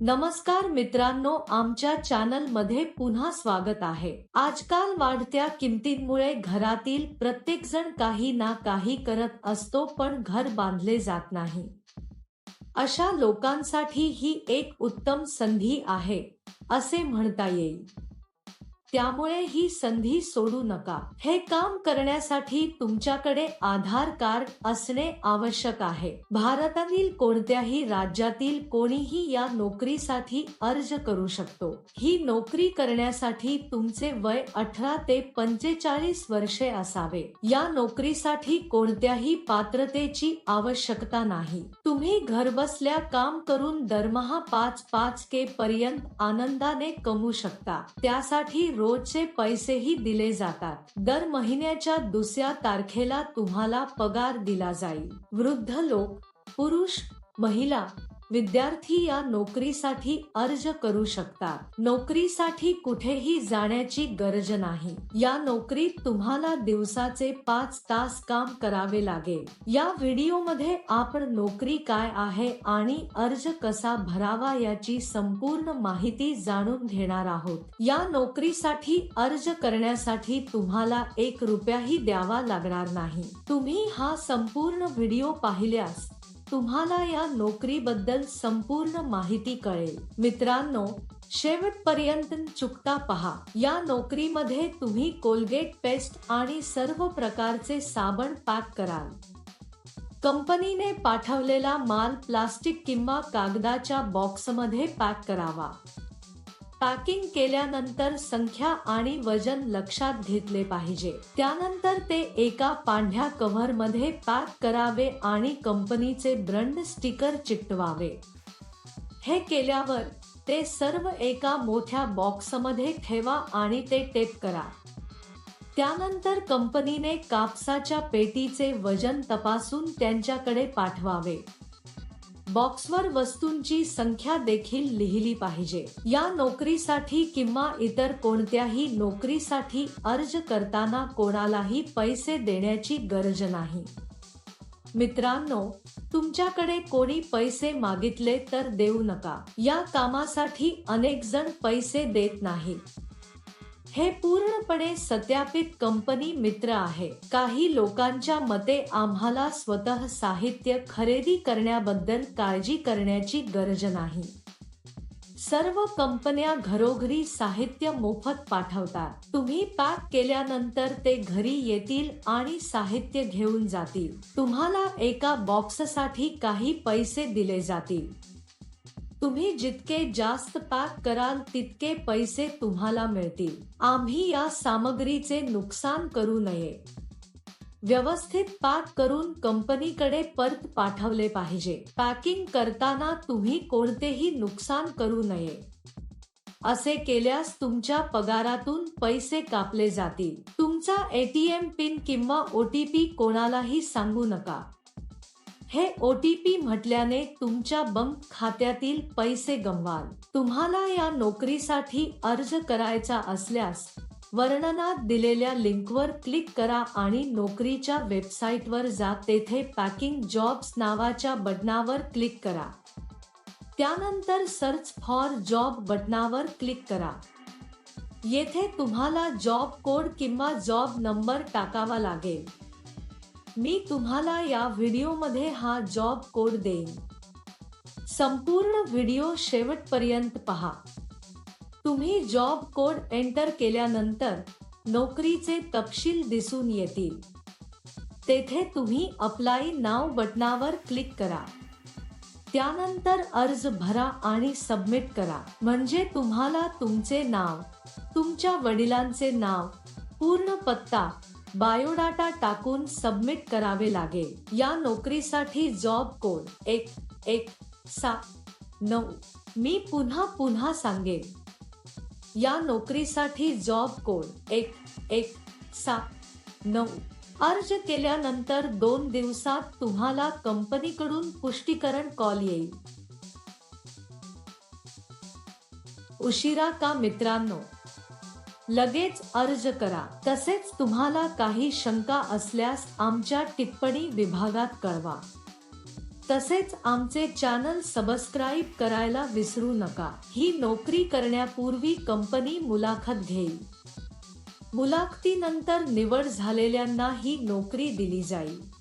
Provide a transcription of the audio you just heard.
नमस्कार मित्रांनो आमच्या चॅनलमध्ये पुन्हा स्वागत आहे. आजकाल वाढत्या किमतींमुळे घरातील प्रत्येक जण काही ना काही करत असतो पण घर बांधले जात नाही. अशा लोकांसाठी ही एक उत्तम संधी आहे असे म्हणता येईल. त्यामुळे ही संधी सोडू नका. हे काम करण्यासाठी तुमच्याकडे आधार कार्ड असणे आवश्यक आहे. भारतातील कोणत्याही राज्यातील कोणीही या नोकरीसाठी अर्ज करू शकतो. ही नोकरी करण्यासाठी तुमचे वय अठरा ते पंचेचाळीस वर्षे असावे. या नोकरीसाठी कोणत्याही पात्रतेची आवश्यकता नाही. तुम्ही घरबसल्या काम करून दरमहा पाच पाच के पर्यंत आनंदाने कमवू शकता. त्यासाठी रोजचे पैसेही दिले जातात. दर महिन्याच्या दुसऱ्या तारखेला तुम्हाला पगार दिला जाईल. वृद्ध लोक पुरुष महिला विद्यार्थी या नोकरीसाठी अर्ज करू शकतात. नोकरीसाठी कुठेही जाण्याची गरज नाही. या नोकरीत तुम्हाला दिवसाचे पाच तास काम करावे लागेल. या व्हिडिओमध्ये आपण नोकरी काय आहे आणि अर्ज कसा भरावा याची संपूर्ण माहिती जाणून घेणार आहोत. या नोकरीसाठी अर्ज करण्यासाठी तुम्हाला एक रुपयाही द्यावा लागणार नाही. तुम्ही हा संपूर्ण व्हिडिओ पाहिल्यास तुम्हाला या नोकरीबद्दल संपूर्ण माहिती कळेल. मित्रांनो शेवटपर्यंत चुकता पहा. या नोकरीमध्ये तुम्ही कोलगेट पेस्ट आणि सर्व प्रकारचे साबण पॅक कराल. कंपनीने पाठवलेला माल प्लास्टिक किंवा कागदाच्या बॉक्समध्ये पॅक करावा. पॅकिंग केल्यानंतर संख्या आणि वजन लक्षात घेतले पाहिजे. त्यानंतर ते एका पांढऱ्या कव्हरमध्ये पॅक करावे आणि कंपनीचे ब्रँड स्टिकर चिकटवावे. हे केल्यावर ते सर्व एका मोठ्या बॉक्समध्ये ठेवा आणि ते टेप करा. त्यानंतर कंपनीने कापसाच्या पेटीचे वजन तपासून त्यांच्याकडे पाठवावे. बॉक्सवर वस्तूंची संख्या देखील लिहिली पाहिजे. या नोकरीसाठी किंवा इतर कोणत्याही नोकरीसाठी अर्ज करताना कोणालाही पैसे देण्याची गरज नाही. मित्रांनो तुमच्याकडे कोणी पैसे मागितले तर देऊ नका. या कामासाठी अनेक जण पैसे देत नाहीत. हे पूर्णपणे सत्यापित कंपनी मित्र आहे. काही लोकांच्या मते आम्हाला स्वतः साहित्य खरेदी करण्याबद्दल काळजी करण्याची गरज नाही. सर्व कंपन्या घरोघरी साहित्य मोफत पाठवतात. तुम्ही पॅक केल्यानंतर ते घरी येतील आणि साहित्य घेऊन जातील. तुम्हाला एका बॉक्ससाठी काही पैसे दिले जातील. तुम्ही जितके जास्त पॅक कराल तितके पैसे तुम्हाला मिळतील. आम्ही या सामग्रीचे नुकसान करू नये. व्यवस्थित पॅक करून कंपनीकडे परत पाठवले पाहिजे. पॅकिंग करताना तुम्ही कोणतेही नुकसान करू नये. असे केल्यास तुमच्या पगारातून पैसे कापले जातील. तुमचा एटीएम पिन किंवा ओटीपी कोणालाही सांगू नका. हे ओ टी पी म्हटल्याने तुमच्या बँक खात्यातील पैसे गमवाल. तुम्हाला या नोकरीसाठी अर्ज करायचा असल्यास वर्णनात दिलेल्या लिंकवर क्लिक करा आणि नोकरीच्या वेबसाईटवर जा तेथे पॅकिंग जॉब्स नावाच्या बटनावर क्लिक करा. त्यानंतर सर्च फॉर जॉब बटनावर क्लिक करा. येथे तुम्हाला जॉब कोड किंवा जॉब नंबर टाकावा लागेल. मी तुम्हाला या व्हिडिओमध्ये हा जॉब कोड देईन. संपूर्ण व्हिडिओ शेवटपर्यंत पहा. तुम्ही जॉब कोड एंटर केल्यानंतर नोकरीचे तपशील दिसून येतील. तेथे तुम्ही अप्लाय नाव बटनावर क्लिक करा. त्यानंतर अर्ज भरा आणि सबमिट करा. म्हणजे तुम्हाला तुमचे नाव तुमच्या वडिलांचे नाव पूर्ण पत्ता बायोडाटा टाकून सबमिट करावे लागेल. या नोकरीसाठी जॉब कोड एक एक सात नऊ. मी पुन्हा पुन्हा सांगेन. या नोकरीसाठी जॉब कोड एक एक सात नऊ. अर्ज केल्यानंतर दोन दिवसात तुम्हाला कंपनीकडून पुष्टीकरण कॉल येईल. उशिरा का मित्रांनो? लगेच अर्ज करा. तसेच तुम्हाला काही शंका असल्यास आमच्या टिप्पणी विभागात कळवा. तसेच आमचे चॅनल सबस्क्राईब करायला विसरू नका. ही नोकरी करण्यापूर्वी कंपनी मुलाखत घेईल. मुलाखतीनंतर निवड झालेल्यांना ही नोकरी दिली जाईल.